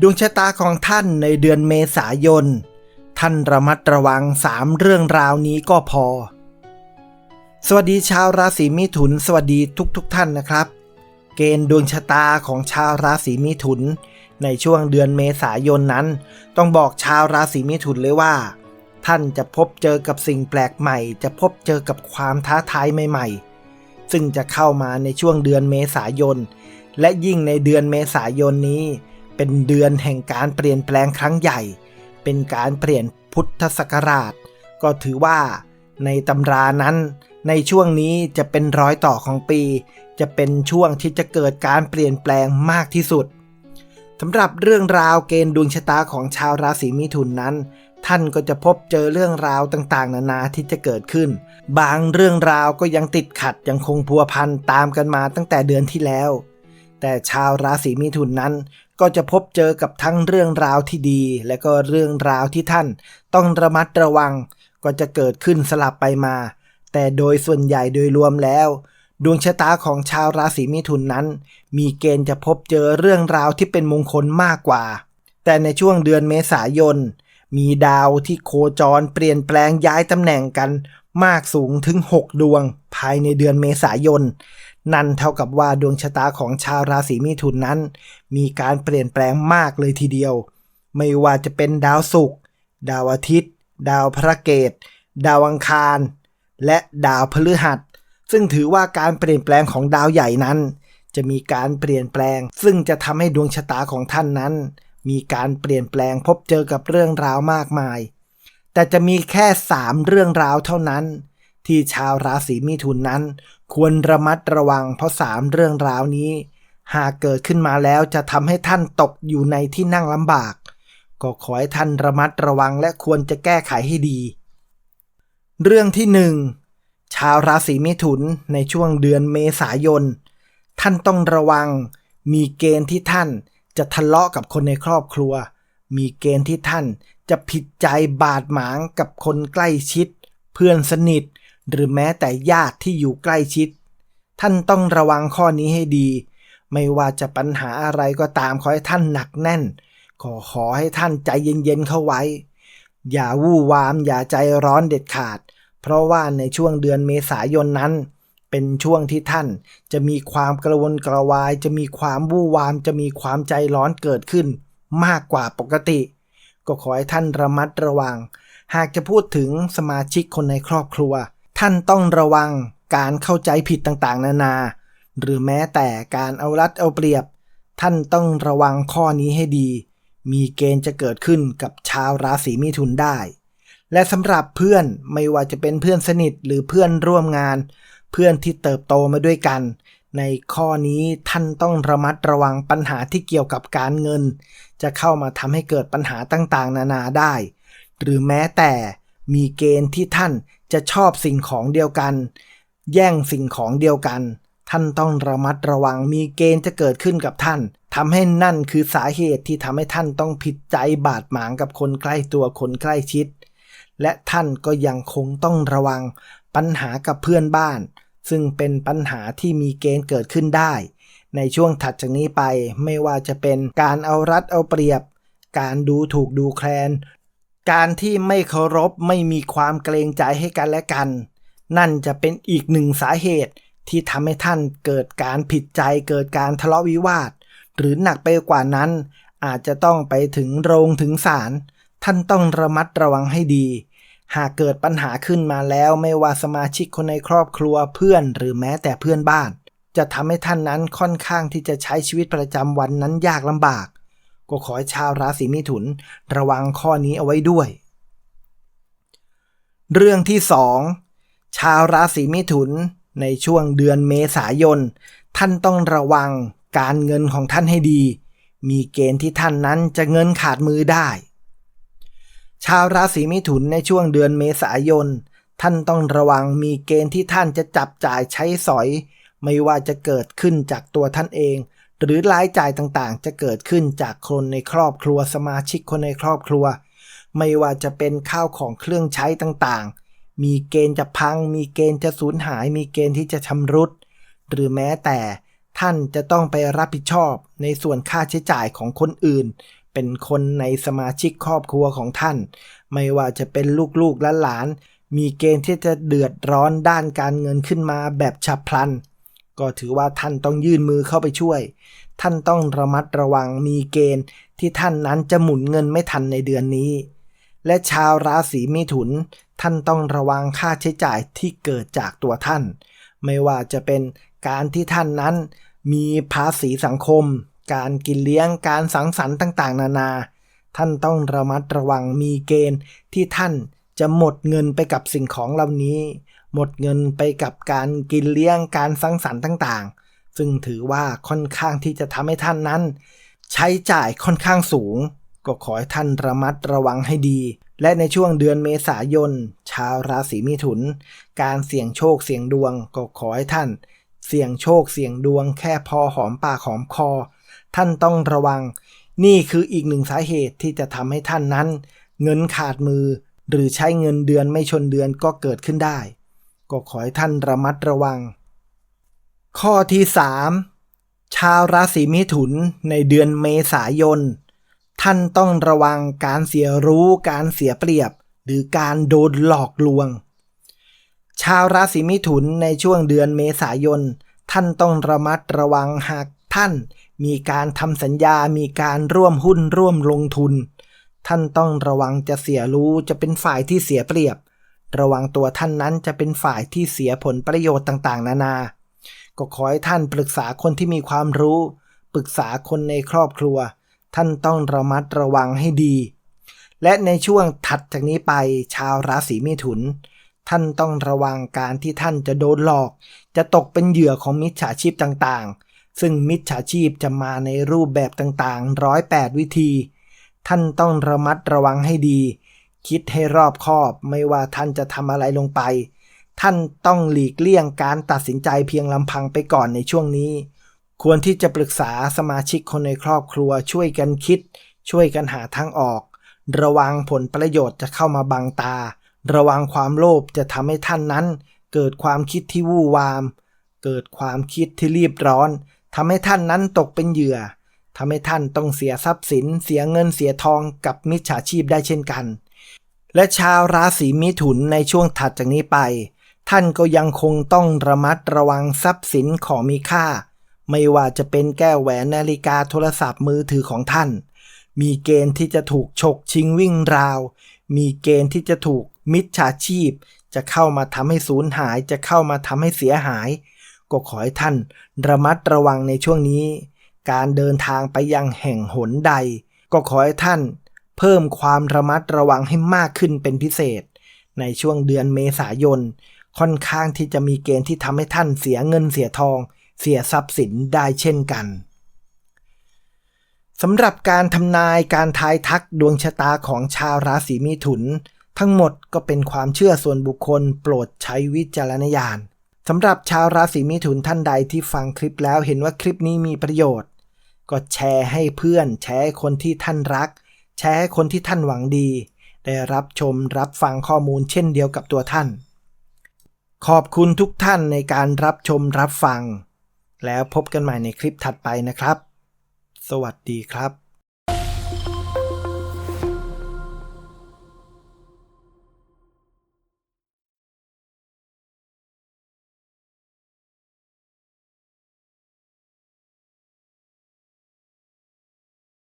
ดวงชะตาของท่านในเดือนเมษายน ท่านระมัดระวังสามเรื่องราวนี้ก็พอ สวัสดีชาวราศีมิถุน สวัสดีทุกๆทท่านนะครับ เกณฑ์ดวงชะตาของชาวราศีมิถุน ในช่วงเดือนเมษายนนั้น ต้องบอกชาวราศีมิถุนเลยว่า ท่านจะพบเจอกับสิ่งแปลกใหม่ จะพบเจอกับความท้าทายใหม่ๆ ซึ่งจะเข้ามาในช่วงเดือนเมษายน และยิ่งในเดือนเมษายนนี้ เป็นเดือนแห่งการเปลี่ยนแปลงครั้งใหญ่ เป็นการเปลี่ยนพุทธศักราช ก็ถือว่าในตำรานั้น ในช่วงนี้จะเป็นร้อยต่อของปี จะเป็นช่วงที่จะเกิดการเปลี่ยนแปลงมากที่สุดสำหรับเรื่องราวเกณฑ์ดวงชะตาของชาวราศีมิถุนนั้น ท่านก็จะพบเจอเรื่องราวต่างๆ นานาที่จะเกิดขึ้น บางเรื่องราวก็ยังติดขัดยังคงพัวพันตามกันมาตั้งแต่เดือนที่แล้ว แต่ชาวราศีมิถุนนั้น ก็จะพบเจอกับทั้งเรื่องราวที่ดี และก็เรื่องราวที่ท่าน ต้องระมัดระวัง ก็จะเกิดขึ้นสลับไปมา แต่โดยส่วนใหญ่โดยรวมแล้ว ดวงชะตาของชาวราศีมิถุนนั้น มีเกณฑ์จะพบเจอเรื่องราวที่เป็นมงคลมากกว่า แต่ในช่วงเดือนเมษายน มีดาวที่โคจรเปลี่ยนแปลงย้ายตำแหน่งกันมากสูงถึง 6 ดวง ภายในเดือนเมษายน นั่นเท่ากับว่าดวงชะตาของชาวราศีมิถุนนั้น มีการเปลี่ยนแปลงมากเลยทีเดียว ไม่ว่าจะเป็นดาวศุกร์ดาวอาทิตย์ ดาวพระเกต ดาวอังคาร และดาวพฤหัส ซึ่งถือว่าการเปลี่ยนแปลงของดาวใหญ่นั้น จะมีการเปลี่ยนแปลง ซึ่งจะทำให้ดวงชะตาของท่านนั้น มีการเปลี่ยนแปลงพบเจอกับเรื่องราวมากมาย แต่จะมีแค่ 3 เรื่องราวเท่านั้น ที่ชาวราศีมิถุนนั้น ควรระมัดระวังเพราะ3เรื่องราวนี้ หากเกิดขึ้นมาแล้วจะทำให้ท่านตกอยู่ในที่นั่งลำบาก ก็ขอให้ท่านระมัดระวังและควรจะแก้ไขให้ดี เรื่องที่หนึ่งชาวราศีมิถุนในช่วงเดือนเมษายน ท่านต้องระวัง มีเกณฑ์ที่ท่านจะทะเลาะกับคนในครอบครัว มีเกณฑ์ที่ท่านจะผิดใจบาดหมางกับคนใกล้ชิด เพื่อนสนิท หรือแม้แต่ญาติที่อยู่ใกล้ชิด ท่านต้องระวังข้อนี้ให้ดี ไม่ว่าจะปัญหาอะไรก็ตามขอให้ท่านหนักแน่น ขอขอให้ท่านใจเย็นๆเข้าไว้ อย่าวู่วามอย่าใจร้อนเด็ดขาด เพราะว่าในช่วงเดือนเมษายนนั้น เป็นช่วงที่ท่านจะมีความกระวนกระวาย จะมีความวู่วาม จะมีความใจร้อนเกิดขึ้น มากกว่าปกติ ก็ขอให้ท่านระมัดระวัง หากจะพูดถึงสมาชิกคนในครอบครัว ท่านต้องระวังการเข้าใจผิดต่างๆ นานา หรือแม้แต่การเอารัดเอาเปรียบ ท่านต้องระวังข้อนี้ให้ดี มีเกณฑ์จะเกิดขึ้นกับชาวราศีมิถุนได้ และสำหรับเพื่อนไม่ว่าจะเป็นเพื่อนสนิทหรือเพื่อนร่วมงาน เพื่อนที่เติบโตมาด้วยกัน ในข้อนี้ท่านต้องระมัดระวังปัญหาที่เกี่ยวกับการเงิน จะเข้ามาทำให้เกิดปัญหาต่างๆ นานาได้ หรือแม้แต่ มีเกณฑ์ที่ท่านจะชอบสิ่งของเดียวกัน แย่งสิ่งของเดียวกัน ท่านต้องระมัดระวังมีเกณฑ์จะเกิดขึ้นกับท่านทำให้นั่นคือสาเหตุที่ทำให้ท่านต้องผิดใจบาดหมางกับคนใกล้ตัวคนใกล้ชิด และท่านก็ยังคงต้องระวังปัญหากับเพื่อนบ้าน ซึ่งเป็นปัญหาที่มีเกณฑ์เกิดขึ้นได้ ในช่วงถัดจากนี้ไปไม่ว่าจะเป็นการเอารัดเอาเปรียบ การดูถูกดูแคลน การที่ไม่เคารพไม่มีความเกรงใจให้กันและกัน นั่นจะเป็นอีกหนึ่งสาเหตุที่ทำให้ท่านเกิดการผิดใจเกิดการทะเลาะวิวาท หรือหนักไปกว่านั้น อาจจะต้องไปถึงโรงถึงศาลท่านต้องระมัดระวังให้ดี หากเกิดปัญหาขึ้นมาแล้วไม่ว่าสมาชิกคนในครอบครัวเพื่อนหรือแม้แต่เพื่อนบ้าน จะทำให้ท่านนั้นค่อนข้างที่จะใช้ชีวิตประจำวันนั้นยากลำบาก ก็ขอให้ชาวราศีมิถุนระวังข้อนี้เอาไว้ด้วย เรื่องที่ 2 ชาวราศีมิถุนในช่วงเดือนเมษายน ท่านต้องระวังการเงินของท่านให้ดี มีเกณฑ์ที่ท่านนั้นจะเงินขาดมือได้ ชาวราศีมิถุนในช่วงเดือนเมษายน ท่านต้องระวังมีเกณฑ์ที่ท่านจะจับจ่ายใช้สอย ไม่ว่าจะเกิดขึ้นจากตัวท่านเอง หรือรายจ่ายต่างๆ จะเกิดขึ้นจากคนในครอบครัวสมาชิกคนในครอบครัว ไม่ว่าจะเป็นข้าวของเครื่องใช้ต่างๆ มีเกณฑ์จะพัง มีเกณฑ์จะสูญหาย มีเกณฑ์ที่จะชำรุด หรือแม้แต่ท่านจะต้องไปรับผิดชอบในส่วนค่าใช้จ่ายของคนอื่น เป็นคนในสมาชิกครอบครัวของท่าน ไม่ว่าจะเป็นลูกๆและหลาน มีเกณฑ์ที่จะเดือดร้อนด้านการเงินขึ้นมาแบบฉับพลัน ก็ถือว่าท่านต้องยื่นมือเข้าไปช่วย ท่านต้องระมัดระวังมีเกณฑ์ที่ท่านนั้นจะหมุนเงินไม่ทันในเดือนนี้ และชาวราศีมิถุน ท่านต้องระวังค่าใช้จ่ายที่เกิดจากตัวท่าน ไม่ว่าจะเป็นการที่ท่านนั้น มีภาษีสังคม การกินเลี้ยงการสังสรรค์ต่าง ๆ นานา ท่านต้องระมัดระวังมีเกณฑ์ที่ท่านจะหมดเงินไปกับสิ่งของเหล่านี้ หมดเงินไปกับการกินเลี้ยงการสังสรรค์ต่างๆ ซึ่งถือว่าค่อนข้างที่จะทำให้ท่านนั้น ใช้จ่ายค่อนข้างสูง ก็ขอให้ท่านระมัดระวังให้ดี และในช่วงเดือนเมษายน ชาวราศีมิถุน การเสี่ยงโชคเสี่ยงดวง ก็ขอให้ท่าน เสี่ยงโชคเสี่ยงดวง แค่พอหอมปากหอมคอ ท่านต้องระวัง นี่คืออีกหนึ่งสาเหตุที่จะทำให้ท่านนั้น เงินขาดมือหรือใช้เงินเดือนไม่ชนเดือนก็เกิดขึ้นได้ ก็ขอให้ท่านระมัดระวัง ข้อที่ 3 ชาวราศีมิถุนในเดือนเมษายน ท่านต้องระวังการเสียรู้การเสียเปรียบ หรือการโดนหลอกลวง ชาวราศีมิถุนในช่วงเดือนเมษายน ท่านต้องระมัดระวังหากท่านมีการทำสัญญา มีการร่วมหุ้นร่วมลงทุน ท่านต้องระวังจะเสียรู้จะเป็นฝ่ายที่เสียเปรียบ ระวังตัวท่านนั้นจะเป็นฝ่ายที่เสียผลประโยชน์ต่างๆ นานา ก็ขอให้ท่านปรึกษาคนที่มีความรู้ ปรึกษาคนในครอบครัว ท่านต้องระมัดระวังให้ดี และในช่วงถัดจากนี้ไปชาวราศีมิถุน ท่านต้องระวังการที่ท่านจะโดนหลอก จะตกเป็นเหยื่อของมิจฉาชีพต่างๆ ซึ่งมิจฉาชีพจะมาในรูปแบบต่างๆร้อยแปดวิธี ท่านต้องระมัดระวังให้ดี คิดให้รอบคอบ ไม่ว่าท่านจะทำอะไรลงไป ท่านต้องหลีกเลี่ยงการตัดสินใจเพียงลำพังไปก่อนในช่วงนี้ ควรที่จะปรึกษาสมาชิกคนในครอบครัวช่วยกันคิด ช่วยกันหาทางออก ระวังผลประโยชน์จะเข้ามาบังตา ระวังความโลภจะทำให้ท่านนั้น เกิดความคิดที่วู่วาม เกิดความคิดที่รีบร้อนทำให้ท่านนั้นตกเป็นเหยื่อทำให้ท่านต้องเสียทรัพย์สิน เสียเงินเสียทองกับมิจฉาชีพได้เช่นกัน และชาวราศีมิถุนในช่วงถัดจากนี้ไป ท่านก็ยังคงต้องระมัดระวังทรัพย์สินของมีค่า ไม่ว่าจะเป็นแก้วแหวนนาฬิกาโทรศัพท์มือถือของท่าน มีเกณฑ์ที่จะถูกฉกชิงวิ่งราว มีเกณฑ์ที่จะถูกมิจฉาชีพ จะเข้ามาทำให้สูญหายจะเข้ามาทำให้เสียหาย ก็ขอให้ท่านระมัดระวังในช่วงนี้ การเดินทางไปยังแห่งหนใด ก็ขอให้ท่าน เพิ่มความระมัดระวังให้มากขึ้นเป็นพิเศษ ในช่วงเดือนเมษายน ค่อนข้างที่จะมีเกณฑ์ที่ทำให้ท่านเสียเงินเสียทอง เสียทรัพย์สินได้เช่นกันสำหรับการทำนายการทายทักดวงชะตาของชาวราศีมิถุน ทั้งหมดก็เป็นความเชื่อส่วนบุคคลโปรดใช้วิจารณญาณสำหรับชาวราศีมิถุนท่านใดที่ฟังคลิปแล้วเห็นว่าคลิปนี้มีประโยชน์ ก็แชร์ให้เพื่อนแชร์ให้คนที่ท่านรัก แชร์ให้คนที่ท่านหวังดี ได้รับชมรับฟังข้อมูลเช่นเดียวกับตัวท่าน ขอบคุณทุกท่านในการรับชมรับฟัง แล้วพบกันใหม่ในคลิปถัดไปนะครับ สวัสดีครับ